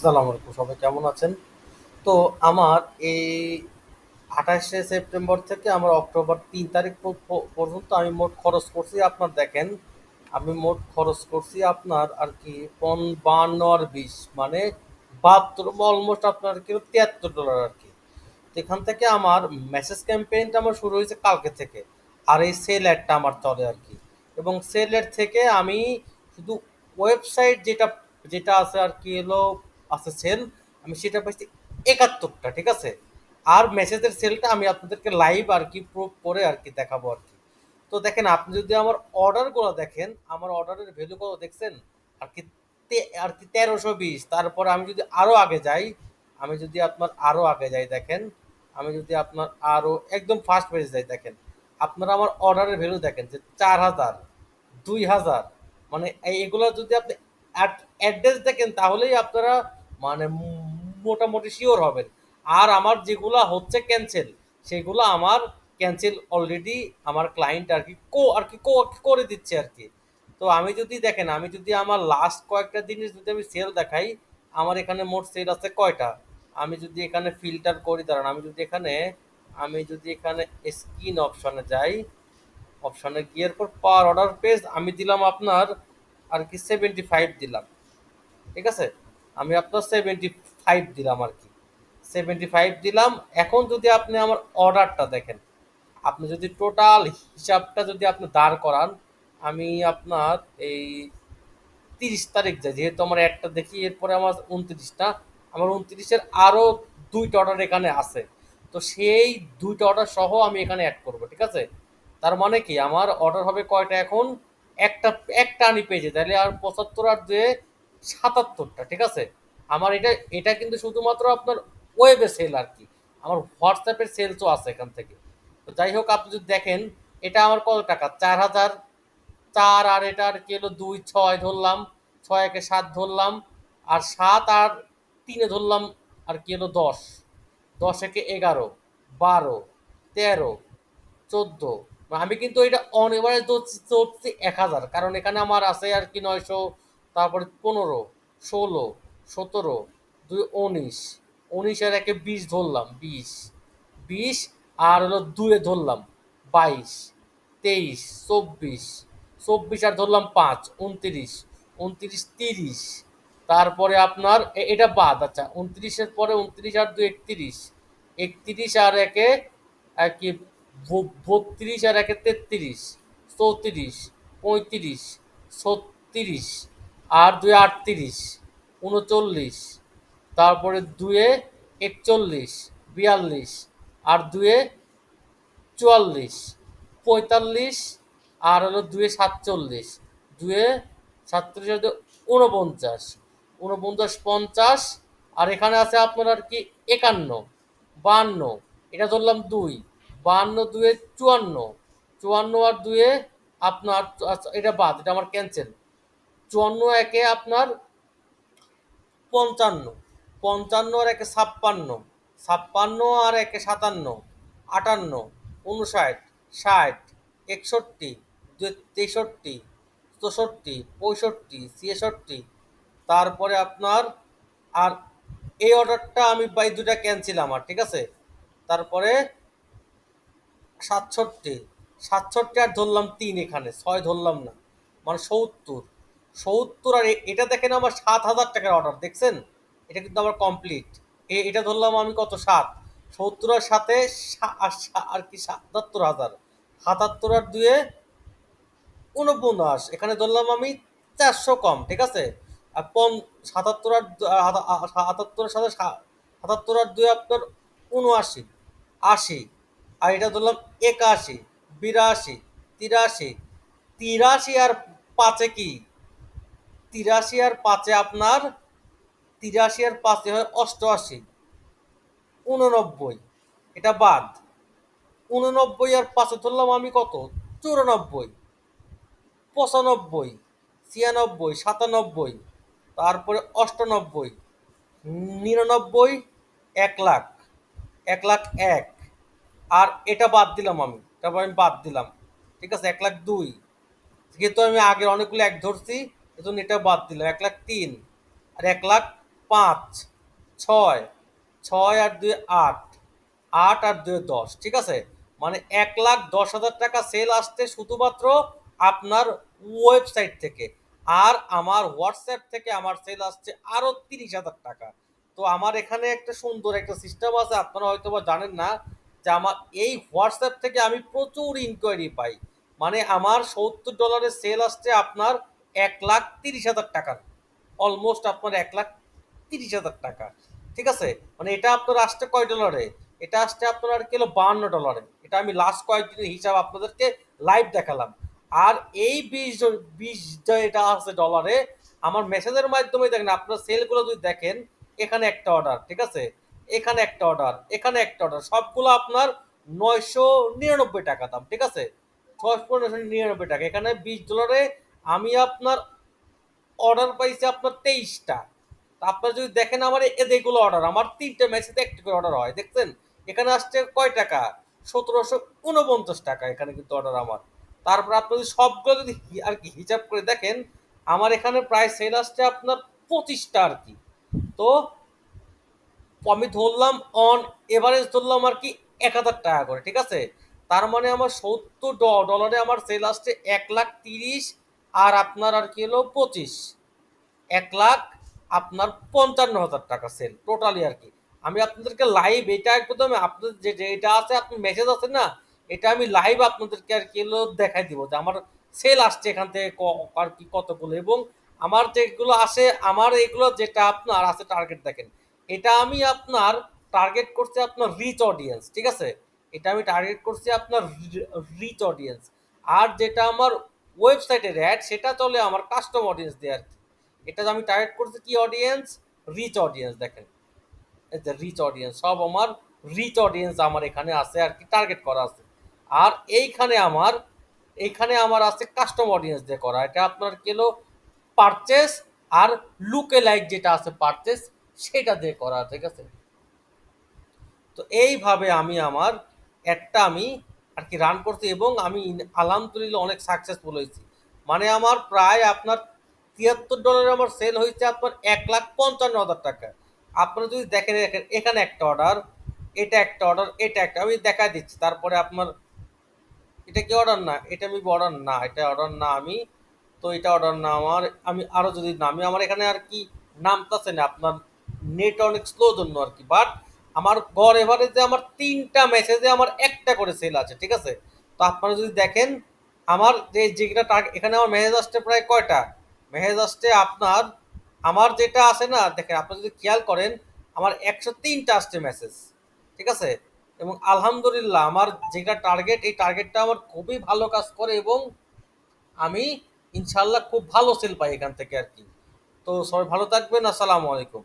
আসসালামু আলাইকুম, সবাই কেমন আছেন? তো আমার এই আঠাশে সেপ্টেম্বর থেকে আমার অক্টোবর তিন তারিখ পর্যন্ত আমি মোট খরচ করছি, আপনার দেখেন, আমি মোট খরচ করছি আপনার আর কি পন বান্ন আর বিশ মানে বাহাত্তর অলমোস্ট আপনার কি তিয়াত্তর ডলার আর কি। এখান থেকে আমার মেসেজ ক্যাম্পেইনটা আমার শুরু হয়েছে কালকে থেকে, আর এই সেল অ্যাডটা আমার চলে আর কি। এবং সেল অ্যাড থেকে আমি শুধু ওয়েবসাইট যেটা যেটা আছে আর কি হলো আছে সেল আমি সেটা পাইছি একাত্তরটা, ঠিক আছে? আর মেসেজের সেলটা আমি আপনাদেরকে লাইভ আর কি প্রুভ করে আর কি দেখাবো আর কি। তো দেখেন, আপনি যদি আমার অর্ডারগুলো দেখেন, আমার অর্ডারের ভ্যালু কত দেখছেন? আর কি আর কি তেরোশো বিশ, তারপরে আমি যদি আরও আগে যাই, আমি যদি আপনার আরও আগে যাই দেখেন, আমি যদি আপনার আরও একদম ফার্স্ট পেজ যাই দেখেন, আপনারা আমার অর্ডারের ভ্যালু দেখেন যে চার হাজার, দুই হাজার মানে এগুলো যদি আপনি অ্যাড্রেস দেখেন, তাহলেই আপনারা মানে মোটামুটি শিওর হবেন। আর আমার যেগুলো হচ্ছে ক্যান্সেল সেগুলো আমার ক্যান্সেল অলরেডি আমার ক্লায়েন্ট আর কি কো, আর কি কো- করে দিচ্ছে আর কি। তো আমি যদি দেখেন, আমি যদি আমার লাস্ট কয়েকটা জিনিস যদি আমি সেল দেখাই, আমার এখানে মোট সেল আছে কয়টা? আমি যদি এখানে ফিল্টার করি দাঁড়ান আমি যদি এখানে, আমি যদি এখানে স্ক্রিন অপশনে যাই অপশনে গিয়ে পর পার অর্ডার পেজ আমি দিলাম আপনার আর কি সেভেন্টি ফাইভ দিলাম। ঠিক আছে? আমি আপনার সেভেন্টি ফাইভ দিলাম আর কি। সেভেন্টি ফাইভ দিলাম। এখন যদি আপনি আমার অর্ডারটা দেখেন, আপনি যদি টোটাল হিসাবটা যদি আপনি দাঁড় করান, আমি আপনার এই তিরিশ তারিখ যাই, যেহেতু আমার একটা দেখি, এরপরে আমার উনত্রিশটা। আমার উনত্রিশের আরও দুইটা অর্ডার এখানে আছে। তো সেই দুইটা অর্ডার সহ আমি এখানে অ্যাড করব, ঠিক আছে? তার মানে কি, আমার অর্ডার হবে কয়টা এখন? একটা একটা আনি পেয়েছে তাহলে আর পঁচাত্তর আর দুয়ে সাতাত্তরটা, ঠিক আছে? আমার এটা এটা কিন্তু শুধুমাত্র আপনার ওয়েবে সেল আর কি। আমার হোয়াটসঅ্যাপের সেলসও আছে এখান থেকে। তো যাই হোক, আপনি যদি দেখেন, এটা আমার কত টাকা চার হাজার চার আর এটা আর কি হলো দুই ছয় ধরলাম, ছয় একে সাত ধরলাম, আর সাত আর তিনে ধরলাম আর কি হলো দশ। দশ একে এগারো, বারো, তেরো, চোদ্দ। আমি কিন্তু এটা অন ধরছি এক হাজার, কারণ এখানে আমার আছে আর কি নয়শো তারপরে পনেরো, ষোলো, সতেরো, দুই উনিশ উনিশ আর একে বিশ ধরলাম, বিশ বিশ আর হলো দুয়ে ধরলাম, বাইশ, তেইশ, চব্বিশ চব্বিশ আর ধরলাম পাঁচ, উনত্রিশ উনত্রিশ, তিরিশ, তারপরে আপনার এটা বাদ আচ্ছা উনত্রিশের পরে উনত্রিশ আর দুই একত্রিশ একত্রিশ আর একে কি বত্রিশ আর একে তেত্রিশ, চৌত্রিশ, পঁয়ত্রিশ, ছত্রিশ আর দুই আটত্রিশ উনচল্লিশ তারপরে দুয়ে একচল্লিশ বিয়াল্লিশ আর দুয়ে চুয়াল্লিশ পঁয়তাল্লিশ আর হলো দুয়ে সাতচল্লিশ দুয়ে সাতচল্লিশ আর দুয়ে উনপঞ্চাশ উনপঞ্চাশ পঞ্চাশ আর এখানে আছে আপনার আর কি একান্ন বান্ন এটা ধরলাম দুই বান্ন দুয়ে চুয়ান্ন চুয়ান্ন আর দুয়ে আপনার আচ্ছা, এটা বাদ এটা আমার ক্যান্সেল চুয়ান্ন একে আপনার পঞ্চান্ন। পঞ্চান্ন আর একে ছাপ্পান্ন। ছাপ্পান্ন আর একে সাতান্ন। আটান্ন উনষাট ষাট, একষট্টি তেষট্টি, চৌষট্টি, পঁয়ষট্টি, ছিয়াষট্টি। তারপরে আপনার আর এই অর্ডারটা আমি বাই দুটা ক্যান্সেল আমার, ঠিক আছে? তারপরে সাতষট্টি। সাতষট্টি আর ধরলাম তিন এখানে, ছয় ধরলাম না। মানে সত্তর। সত্তর আর এটা দেখেন আমার সাত হাজার টাকার অর্ডার দেখছেন? এটা কিন্তু আমার কমপ্লিট এ, এটা ধরলাম আমি কত? সাত। সত্তর আর সাথে আর কি সাতাত্তর হাজার। সাতাত্তর আর দুয়ে উনপঞ্চাশ এখানে ধরলাম আমি চারশো কম, ঠিক আছে? আর পন সাতাত্তর আর সাতাত্তরের সাথে সাতাত্তর আর দুই আপনার উনআশি আশি। আর এটা ধরলাম একাশি, বিরাশি, তিরাশি। তিরাশি আর পাঁচে কি? তিরাশি আর পাঁচে আপনার তিরাশি আর পাঁচে হয় অষ্টআশি। উননব্বই, এটা বাদ। উননব্বই আর পাঁচে ধরলাম আমি কত? চুরানব্বই, পঁচানব্বই, ছিয়ানব্বই, সাতানব্বই, তারপরে অষ্টানব্বই, নিরানব্বই, এক লাখ এক লাখ এক। আর এটা বাদ দিলাম আমি তারপর আমি বাদ দিলাম। ঠিক আছে, এক লাখ দুই। যেহেতু আমি আগে অনেকগুলো এক ধরছি এজন্য এটা বাদ দিলাম, এক লাখ তিন আর এক লাখ পাঁচ, ছয় ছয় আর দুই আট আট আর দুই দশ, ঠিক আছে? মানে এক লাখ দশ হাজার টাকা সেল আসছে শুধুমাত্র আপনার ওয়েবসাইট থেকে আর আমার হোয়াটসঅ্যাপ থেকে আমার সেল আসছে আরও তিরিশ হাজার টাকা। তো আমার এখানে একটা সুন্দর একটা সিস্টেম আছে, আপনারা হয়তো বা জানেন না যে আমার এই হোয়াটসঅ্যাপ থেকে আমি প্রচুর ইনকোয়ারি পাই। মানে আমার সত্তর ডলারের সেল আসছে আপনার এক লাখ তিরিশ হাজার টাকার। অলমোস্ট আপনার এক লাখ তিরিশ হাজার টাকা। ঠিক আছে? মানে এটা আপনার আসছে কয় ডলারে? এটা আসছে আপনার আর কিলো বাহান্ন ডলারে। এটা আমি লাস্ট কয়েকদিনের হিসাব আপনাদেরকে লাইভ দেখালাম। আর এই বিশ বিশ এটা আছে ডলারে, আমার মেসেজের মাধ্যমে দেখেন, আপনার সেলগুলো যদি দেখেন, এখানে একটা অর্ডার ঠিক আছে? এখানে একটা অর্ডার এখানে একটা অর্ডার সবগুলো আপনার নয়শো নিরানব্বই টাকা দাম, ঠিক আছে? ছয়শো নিরানব্বই টাকা, এখানে বিশ ডলারে আমি আপনার অর্ডার পাইছি আপনার তেইশটা। আপনারা যদি দেখেন আমার এদেরগুলো অর্ডার আমার তিনটে মেসেজে একটা করে অর্ডার হয়, দেখছেন? এখানে আসছে কয় টাকা? সতেরোশো উনপঞ্চাশ টাকা এখানে কিন্তু অর্ডার আমার। তারপর আপনি যদি সবগুলো যদি আর কি হিসাব করে দেখেন, আমার এখানে প্রায় সেল আসছে আপনার পঁচিশটা আর কি। তো আমি ধরলাম অন এভারেজ ধরলাম আর কি এক হাজার টাকা করে, ঠিক আছে? তার মানে আমার সত্তর ডলারে আমার সেল আসছে এক লাখ তিরিশ আর আপনার আর কি হলো পঁচিশ। এক লাখ আপনার পঞ্চান্ন হাজার টাকা সেল টোটালি আর কি। আমি আপনাদেরকে লাইভ এটা একদম আপনাদের যে এটা আছে আপনার মেসেজ আছে না, এটা আমি লাইভ আপনাদেরকে আর কি হলো দেখাই দিব যে আমার সেল আসছে এখান থেকে আর কি কতগুলো। এবং আমার যেগুলো আসে, আমার এগুলো যেটা আপনার আছে টার্গেট দেখেন, এটা আমি আপনার টার্গেট করছি আপনার রিচ অডিয়েন্স ঠিক আছে? এটা আমি টার্গেট করছি আপনার রিচ অডিয়েন্স আর যেটা আমার ওয়েবসাইটের অ্যাড সেটা চলে আমার কাস্টম অডিয়েন্স কি। এটা আমি টার্গেট করছি কি অডিয়েন্স রিচ অডিয়েন্স দেখেন। রিচ অডিয়েন্স সব আমার রিচ অডিয়েন্স আমার এখানে আছে আর কি টার্গেট করা আছে। আর এইখানে আমার এইখানে আমার আছে কাস্টম অডিয়েন্স দিয়ে করা। এটা আপনার কেলো পারচেস আর লুকে লাইক যেটা আছে পারচেস সেটা দিয়ে করা, ঠিক আছে? তো এইভাবে আমি আমার একটা আমি আর কি রান করছি এবং আমি আলহামদুলিল্লাহ অনেক সাকসেসফুল হয়েছি। মানে আমার প্রায় আপনার তিয়াত্তর ডলারে আমার সেল হয়েছে আপনার এক লাখ পঞ্চান্ন হাজার টাকা। আপনারা যদি দেখেন এখানে- একটা অর্ডার এটা একটা অর্ডার এটা একটা, আমি দেখাই দিচ্ছি। তারপরে আপনার, এটা কি অর্ডার না? এটা আমি অর্ডার না, এটা অর্ডার না আমি। তো এটা অর্ডার না আমার, আমি আরও যদি নামি, আমার এখানে আর কি নামতাছে না, আপনার নেট অনেক স্লো জন্য আর কি। বাট আমার গড় এভারেজে আমার তিনটা মেসেজে আমার একটা করে সেল আছে, ঠিক আছে? তো আপনারা যদি দেখেন, আমার যে যেটা টার্গেট এখানে আমার মেসেজ আসছে প্রায় কয়টা? মেসেজ আসছে আপনার, আমার যেটা আছে না, দেখেন আপনি যদি খেয়াল করেন, আমার একশো তিনটা আসছে মেসেজ ঠিক আছে? এবং আলহামদুলিল্লাহ, আমার যেটা টার্গেট এই টার্গেটটা আমার খুবই ভালো কাজ করে এবং আমি ইনশাল্লাহ খুব ভালো সেল পাই এখান থেকে আর কি। তো সবাই ভালো থাকবেন, আসসালামু আলাইকুম।